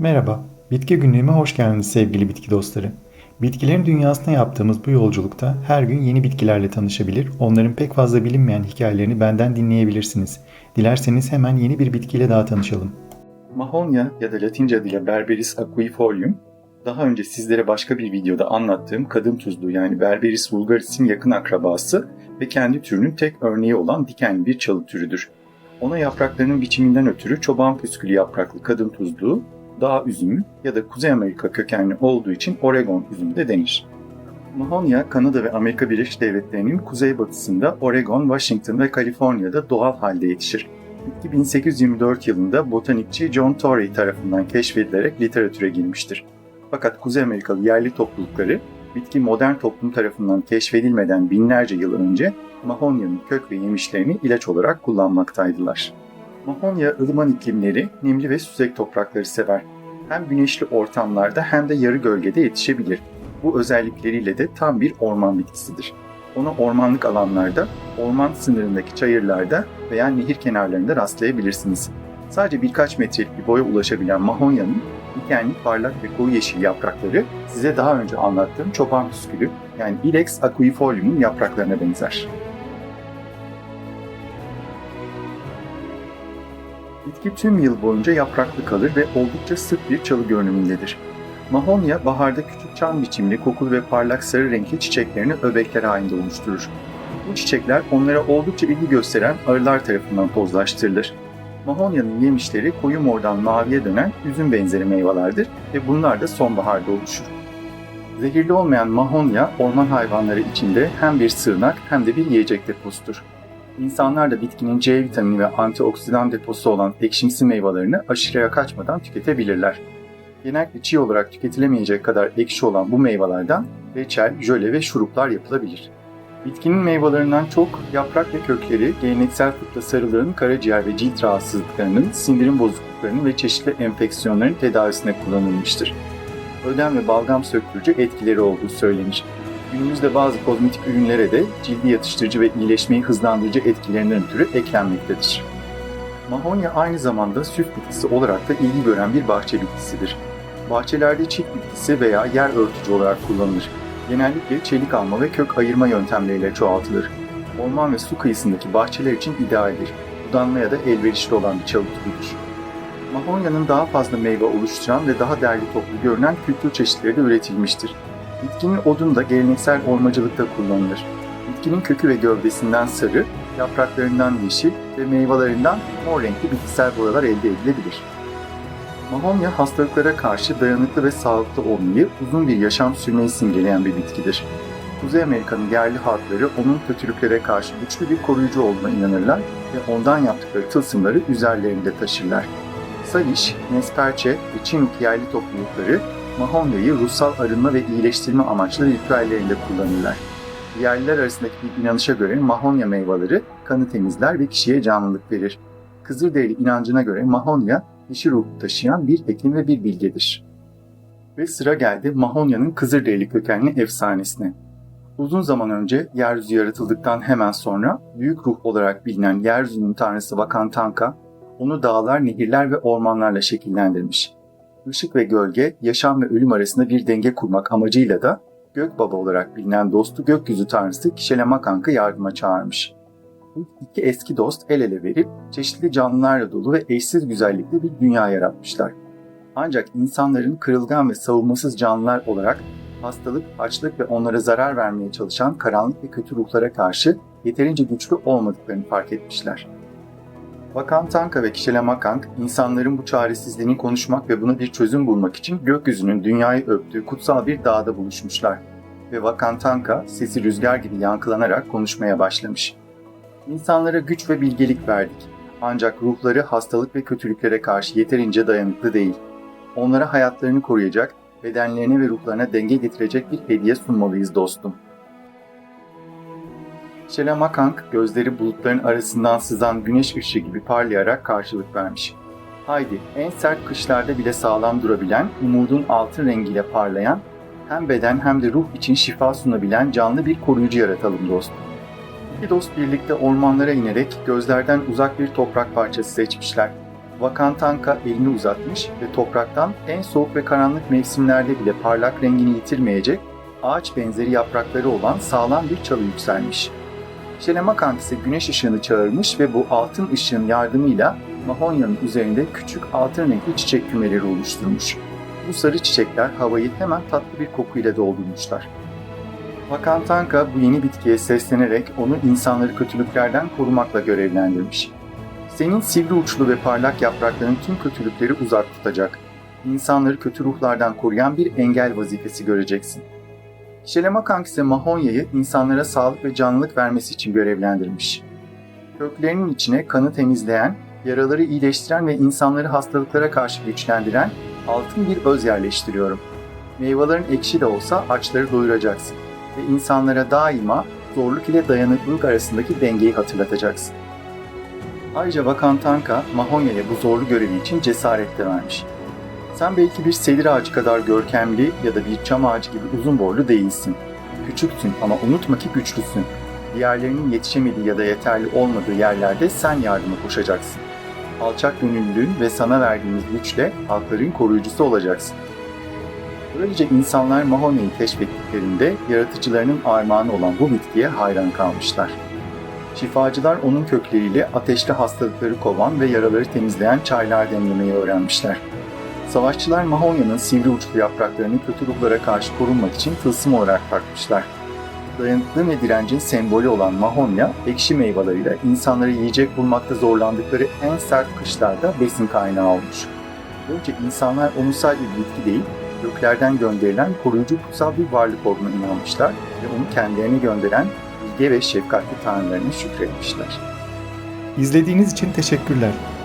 Merhaba, Bitki Günlüğü'me hoş geldiniz sevgili bitki dostları. Bitkilerin dünyasına yaptığımız bu yolculukta her gün yeni bitkilerle tanışabilir, onların pek fazla bilinmeyen hikayelerini benden dinleyebilirsiniz. Dilerseniz hemen yeni bir bitkiyle daha tanışalım. Mahonia ya da Latince adıyla Berberis aquifolium, daha önce sizlere başka bir videoda anlattığım kadın tuzlu yani Berberis vulgaris'in yakın akrabası ve kendi türünün tek örneği olan dikenli bir çalı türüdür. Ona yapraklarının biçiminden ötürü çoban püskülü yapraklı kadın tuzluğu, dağ üzümü ya da Kuzey Amerika kökenli olduğu için Oregon üzümü de denir. Mahonia, Kanada ve Amerika Birleşik Devletleri'nin kuzeybatısında Oregon, Washington ve Kaliforniya'da doğal halde yetişir. Bitki 1824 yılında botanikçi John Torrey tarafından keşfedilerek literatüre girmiştir. Fakat Kuzey Amerikalı yerli toplulukları bitki modern toplum tarafından keşfedilmeden binlerce yıl önce Mahonya'nın kök ve yemişlerini ilaç olarak kullanmaktaydılar. Mahonya ılıman iklimleri, nemli ve süzek toprakları sever. Hem güneşli ortamlarda hem de yarı gölgede yetişebilir. Bu özellikleriyle de tam bir orman bitkisidir. Onu ormanlık alanlarda, orman sınırındaki çayırlarda veya nehir kenarlarında rastlayabilirsiniz. Sadece birkaç metrelik bir boya ulaşabilen mahonyanın dikenli parlak ve koyu yeşil yaprakları size daha önce anlattığım çoban püskülü yani Ilex aquifolium'un yapraklarına benzer. Bitki tüm yıl boyunca yapraklı kalır ve oldukça sık bir çalı görünümündedir. Mahonya baharda küçük çam biçimli kokulu ve parlak sarı renkli çiçeklerini öbekler halinde oluşturur. Bu çiçekler onlara oldukça ilgi gösteren arılar tarafından tozlaştırılır. Mahonya'nın yemişleri koyu mordan maviye dönen üzüm benzeri meyvelerdir ve bunlar da sonbaharda oluşur. Zehirli olmayan mahonya orman hayvanları içinde hem bir sığınak hem de bir yiyecek deposudur. İnsanlar da bitkinin C vitamini ve antioksidan deposu olan ekşimsi meyvelerini aşırıya kaçmadan tüketebilirler. Genellikle çiğ olarak tüketilemeyecek kadar ekşi olan bu meyvelerden reçel, jöle ve şuruplar yapılabilir. Bitkinin meyvelerinden çok yaprak ve kökleri geleneksel tıpta sarılığın karaciğer ve cilt rahatsızlıklarının, sindirim bozukluklarının ve çeşitli enfeksiyonların tedavisine kullanılmıştır. Ödem ve balgam söktürücü etkileri olduğu söylenir. Günümüzde bazı kozmetik ürünlere de cildi yatıştırıcı ve iyileşmeyi hızlandırıcı etkilerinden ötürü eklenmektedir. Mahonya aynı zamanda süs bitkisi olarak da ilgi gören bir bahçe bitkisidir. Bahçelerde çift bitkisi veya yer örtücü olarak kullanılır. Genellikle çelik alma ve kök ayırma yöntemleriyle çoğaltılır. Orman ve su kıyısındaki bahçeler için idealdir. Budanmaya da elverişli olan bir çalı türüdür. Mahonya'nın daha fazla meyve oluşturan ve daha derli toplu görünen kültür çeşitleri de üretilmiştir. Bitkinin odunu da geleneksel ormacılıkta kullanılır. Bitkinin kökü ve gövdesinden sarı, yapraklarından yeşil ve meyvelerinden mor renkli bitkisel boyalar elde edilebilir. Mahonya hastalıklara karşı dayanıklı ve sağlıklı olmayı, uzun bir yaşam sürmeyi simgeleyen bir bitkidir. Kuzey Amerika'nın yerli halkları onun kötülüklere karşı güçlü bir koruyucu olduğuna inanırlar ve ondan yaptıkları tılsımları üzerlerinde taşırlar. Salish, Nesperçe ve Çinuk yerli toplulukları Mahonya'yı ruhsal arınma ve iyileştirme amaçlı ritüellerinde kullanırlar. Yerliler arasındaki bir inanışa göre Mahonya meyveleri kanı temizler ve kişiye canlılık verir. Kızılderili inancına göre Mahonya, dişi ruh taşıyan bir hekim ve bir bilgedir. Ve sıra geldi Mahonya'nın Kızılderili kökenli efsanesine. Uzun zaman önce yeryüzü yaratıldıktan hemen sonra büyük ruh olarak bilinen yeryüzünün tanrısı Vakantanka, onu dağlar, nehirler ve ormanlarla şekillendirmiş. Işık ve gölge, yaşam ve ölüm arasında bir denge kurmak amacıyla da Gök Baba olarak bilinen dostu gökyüzü tanrısı Kişelemakank'ı yardıma çağırmış. Bu iki eski dost el ele verip çeşitli canlılarla dolu ve eşsiz güzellikli bir dünya yaratmışlar. Ancak insanların kırılgan ve savunmasız canlılar olarak hastalık, açlık ve onlara zarar vermeye çalışan karanlık ve kötü ruhlara karşı yeterince güçlü olmadıklarını fark etmişler. Bakan Tanka ve Kişelemakank, insanların bu çaresizliğini konuşmak ve buna bir çözüm bulmak için gökyüzünün dünyayı öptüğü kutsal bir dağda buluşmuşlar. Ve Vakan Tanka sesi rüzgar gibi yankılanarak konuşmaya başlamış. İnsanlara güç ve bilgelik verdik. Ancak ruhları hastalık ve kötülüklere karşı yeterince dayanıklı değil. Onlara hayatlarını koruyacak, bedenlerine ve ruhlarına denge getirecek bir hediye sunmalıyız dostum. Şelamakank gözleri bulutların arasından sızan güneş ışığı gibi parlayarak karşılık vermiş. Haydi en sert kışlarda bile sağlam durabilen, umudun altın rengiyle parlayan, hem beden hem de ruh için şifa sunabilen canlı bir koruyucu yaratalım dostum. İki dost birlikte ormanlara inerek gözlerden uzak bir toprak parçası seçmişler. Vakantanka elini uzatmış ve topraktan en soğuk ve karanlık mevsimlerde bile parlak rengini yitirmeyecek ağaç benzeri yaprakları olan sağlam bir çalı yükselmiş. İse güneş ışığını çağırmış ve bu altın ışığın yardımıyla Mahonya'nın üzerinde küçük altın renkli çiçek kümeleri oluşturmuş. Bu sarı çiçekler havayı hemen tatlı bir kokuyla doldurmuşlar. Vakantanka bu yeni bitkiye seslenerek onu insanları kötülüklerden korumakla görevlendirmiş. Senin sivri uçlu ve parlak yaprakların tüm kötülükleri uzak tutacak. İnsanları kötü ruhlardan koruyan bir engel vazifesi göreceksin. Şelemakank ise Mahonya'yı insanlara sağlık ve canlılık vermesi için görevlendirmiş. Köklerinin içine kanı temizleyen, yaraları iyileştiren ve insanları hastalıklara karşı güçlendiren altın bir öz yerleştiriyorum. Meyvelerin ekşi de olsa açları doyuracaksın ve insanlara daima zorluk ile dayanıklılık arasındaki dengeyi hatırlatacaksın. Ayrıca Vakantanka, Mahonya'ya bu zorlu görevi için cesaret de vermiş. Sen belki bir sedir ağacı kadar görkemli ya da bir çam ağacı gibi uzun boylu değilsin. Küçüksün ama unutma ki güçlüsün. Diğerlerinin yetişemediği ya da yeterli olmadığı yerlerde sen yardıma koşacaksın. Alçak gönüllülüğün ve sana verdiğimiz güçle halkların koruyucusu olacaksın. Böylece insanlar Mahonya'yı keşfettiklerinde yaratıcılarının armağanı olan bu bitkiye hayran kalmışlar. Şifacılar onun kökleriyle ateşli hastalıkları kovan ve yaraları temizleyen çaylar demlemeyi öğrenmişler. Savaşçılar Mahonya'nın sivri uçlu yapraklarını kötü ruhlara karşı korunmak için tılsım olarak takmışlar. Dayanıklı ve direncin sembolü olan Mahonya, ekşi meyveleriyle insanları yiyecek bulmakta zorlandıkları en sert kışlarda besin kaynağı olmuş. Böylece insanlar onu sadece bitki değil, göklerden gönderilen koruyucu kutsal bir varlık olduğuna inanmışlar ve onu kendilerine gönderen bilge ve şefkatli tanrılarına şükretmişler. İzlediğiniz için teşekkürler.